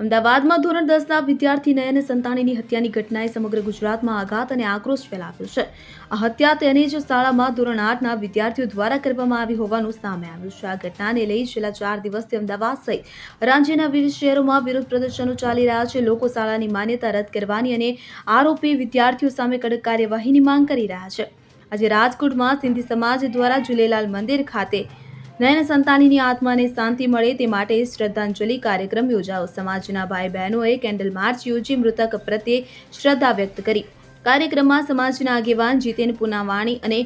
અમદાવાદમાં ધોરણ દસના વિદ્યાર્થી નયન સંતાણીની હત્યાની ઘટનાએ સમગ્ર ગુજરાતમાં આઘાત અને આક્રોશ ફેલાવ્યો છે. આ હત્યા તેની જ શાળામાં ધોરણ આઠના વિદ્યાર્થીઓ દ્વારા કરવામાં આવી હોવાનું સામે આવ્યું છે. આ ઘટનાને લઈ છેલ્લા ચાર દિવસથી અમદાવાદ સહિત રાજ્યના વિવિધ શહેરોમાં વિરોધ પ્રદર્શનો ચાલી રહ્યા છે. લોકો શાળાની માન્યતા રદ કરવાની અને આરોપી વિદ્યાર્થીઓ સામે કડક કાર્યવાહીની માંગ કરી રહ્યા છે. આજે રાજકોટમાં સિંધી સમાજ દ્વારા ઝૂલેલાલ મંદિર ખાતે નયન સંતાનીની આત્માને શાંતિ મળે તે માટે શ્રદ્ધાંજલિ કાર્યક્રમ યોજાયો. સમાજના ભાઈ બહેનોએ કેન્ડલ માર્ચ યોજી મૃતક પ્રત્યે શ્રદ્ધા વ્યક્ત કરી. કાર્યક્રમમાં સમાજના આગેવાન જીતેન પુનાવાણી અને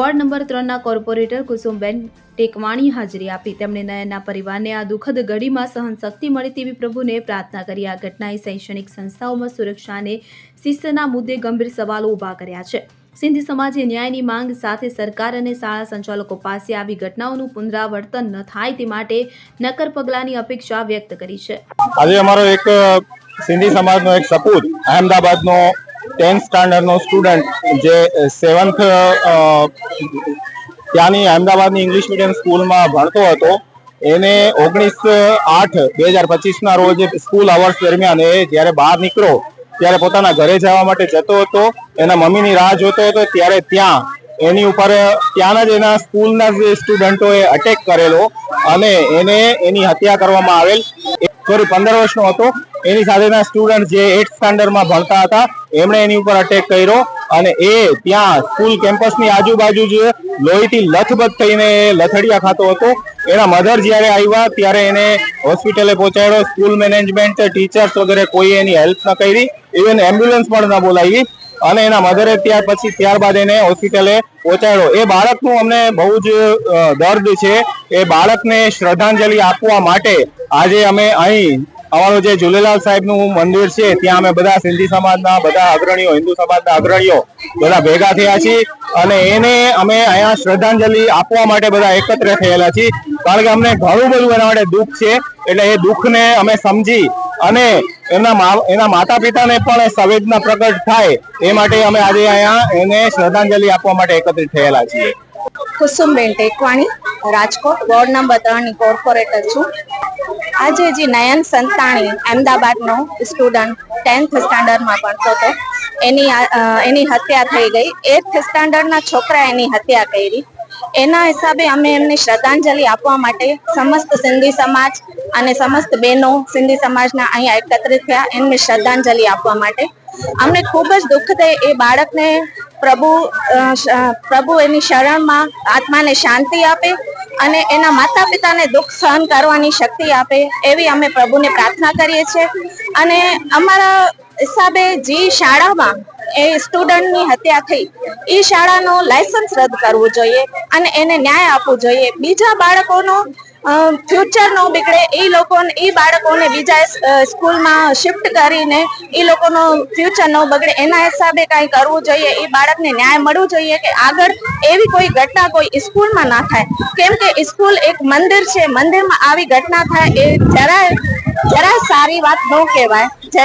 વોર્ડ નંબર ત્રણના કોર્પોરેટર કુસુમબેન ટેકવાણી હાજરી આપી. તેમણે નયનના પરિવારને આ દુઃખદ ઘડીમાં સહન શક્તિ મળે તેવી પ્રભુને પ્રાર્થના કરી. આ ઘટનાએ શૈક્ષણિક સંસ્થાઓમાં સુરક્ષા અને શિસ્તના મુદ્દે ગંભીર સવાલો ઊભા કર્યા છે. સિંધી સમાજે ન્યાયની માંગ સાથે સરકાર અને શાળા સંચાલકો પાસે આવી ઘટનાઓનું પુનરાવર્તન ન થાય તે માટે નક્કર પગલાંની અપેક્ષા વ્યક્ત કરી છે. આજે અમારો એક સિંધી સમાજનો એક સપૂત, અહેમદાબાદનો ટેન્થ સ્ટાન્ડર્ડનો સ્ટુડન્ટ, જે સેવન્થ ત્યાંની અહેમદાબાદની ઇંગ્લિશ મીડિયમ સ્કૂલમાં ભણતો હતો, એને ઓગણીસ આઠ બે હજાર પચીસના રોજ સ્કૂલ અવર્સ દરમિયાન એ જ્યારે બહાર નીકળ્યો ત્યારે પોતાના ઘરે જવા માટે જતો હતો, એના મમ્મીની રાહ જોતો હતો, ત્યારે ત્યાં, એની ઉપર, ત્યાંના જ એના સ્કૂલના જે સ્ટુડન્ટોએ અટેક કરેલો અને એને એની હત્યા કરવામાં આવેલ. સોરી પંદર વર્ષનો હતો. એની સાથેના સ્ટુડન્ટ જે એટ સ્ટાન્ડર્ડમાં ભણતા હતા, એમણે એની ઉપર અટેક કર્યો. અને એ ત્યાં સ્કૂલ કેમ્પસની આજુબાજુ જ લોહીથી લથબથ થઈને લથડિયા ખાતો હતો. એના મધર જ્યારે આવ્યા ત્યારે એને હોસ્પિટલે પહોંચાડ્યો. સ્કૂલ મેનેજમેન્ટ ટીચર્સ વગેરે કોઈ એની હેલ્પ ન કરી. ઇવન એમ્બ્યુલન્સ પણ ન બોલાવી. અને એના મધરે ત્યાર પછી ત્યારબાદ એને હોસ્પિટલે પહોંચાડ્યો. એ બાળકનું અમને બહુ જ દર્દ છે. એ બાળકને શ્રદ્ધાંજલિ આપવા માટે આજે અમે અહીં અમારું જે ઝૂલેલાલ સાહેબનું મંદિર છે, ત્યાં અમે બધા સિંધી સમાજના, બધા અગ્રણીઓ, હિન્દુ સમાજના અગ્રણીઓ બધા ભેગા થયા છીએ અને એને અમે અહીંયા શ્રદ્ધાંજલિ આપવા માટે બધા એકત્ર થયેલા છીએ. કારણ કે અમને ઘણું બધું એના માટે દુઃખ છે, એટલે એ દુઃખને અમે સમજી અને એમના એના માતા પિતાને પણ સંવેદના પ્રગટ થાય એ માટે અમે આજે અહીંયા એને શ્રદ્ધાંજલિ આપવા માટે એકત્રિત થયેલા છીએ. કુસુમબેન ટેકવાણી રાજકોટ, વોર્ડ નંબર ત્રણની કોર્પોરેટર છું. આજે જે નયન સંતાણી અમદાવાદનો સ્ટુડન્ટ ટેન્થ સ્ટાન્ડર્ડમાં ભણતો હતો, એની એની હત્યા થઈ ગઈ. એથ સ્ટાન્ડર્ડના છોકરા એની હત્યા કરી. એના હિસાબે અમે એમને શ્રદ્ધાંજલિ આપવા માટે સમસ્ત સિંધી સમાજ અને સમસ્ત બહેનો સિંધી સમાજના અહીંયા એકત્રિત થયા, એમને શ્રદ્ધાંજલિ આપવા માટે. અમને ખૂબ જ દુઃખ થાય એ બાળકને પ્રભુ પ્રભુ એની શરણમાં આત્માને શાંતિ આપે અને એના માતા પિતાને દુઃખ સહન કરવાની શક્તિ આપે એવી અમે પ્રભુને પ્રાર્થના કરીએ છીએ. અને અમારા હિસાબે જે શાળામાં એ સ્ટુડન્ટની હત્યા થઈ. એ શાળાનો લાયસન્સ રદ કરવું જોઈએ અને એને ન્યાય આપવું જોઈએ. બીજા બાળકોનો ફ્યુચર નો બગડે એ લોકોને એ બાળકોને બીજા સ્કૂલમાં શિફ્ટ કરીને એ લોકોનો ફ્યુચર ન બગડે. એના હિસાબે કાંઈ કરવું જોઈએ. એ બાળકને ન્યાય મળવું જોઈએ કે આગળ એવી કોઈ ઘટના કોઈ સ્કૂલમાં ના થાય. કેમ કે સ્કૂલ એક મંદિર છે. મંદિરમાં આવી ઘટના થાય એ જરાય જરાય સારી વાત ન કહેવાય. Jay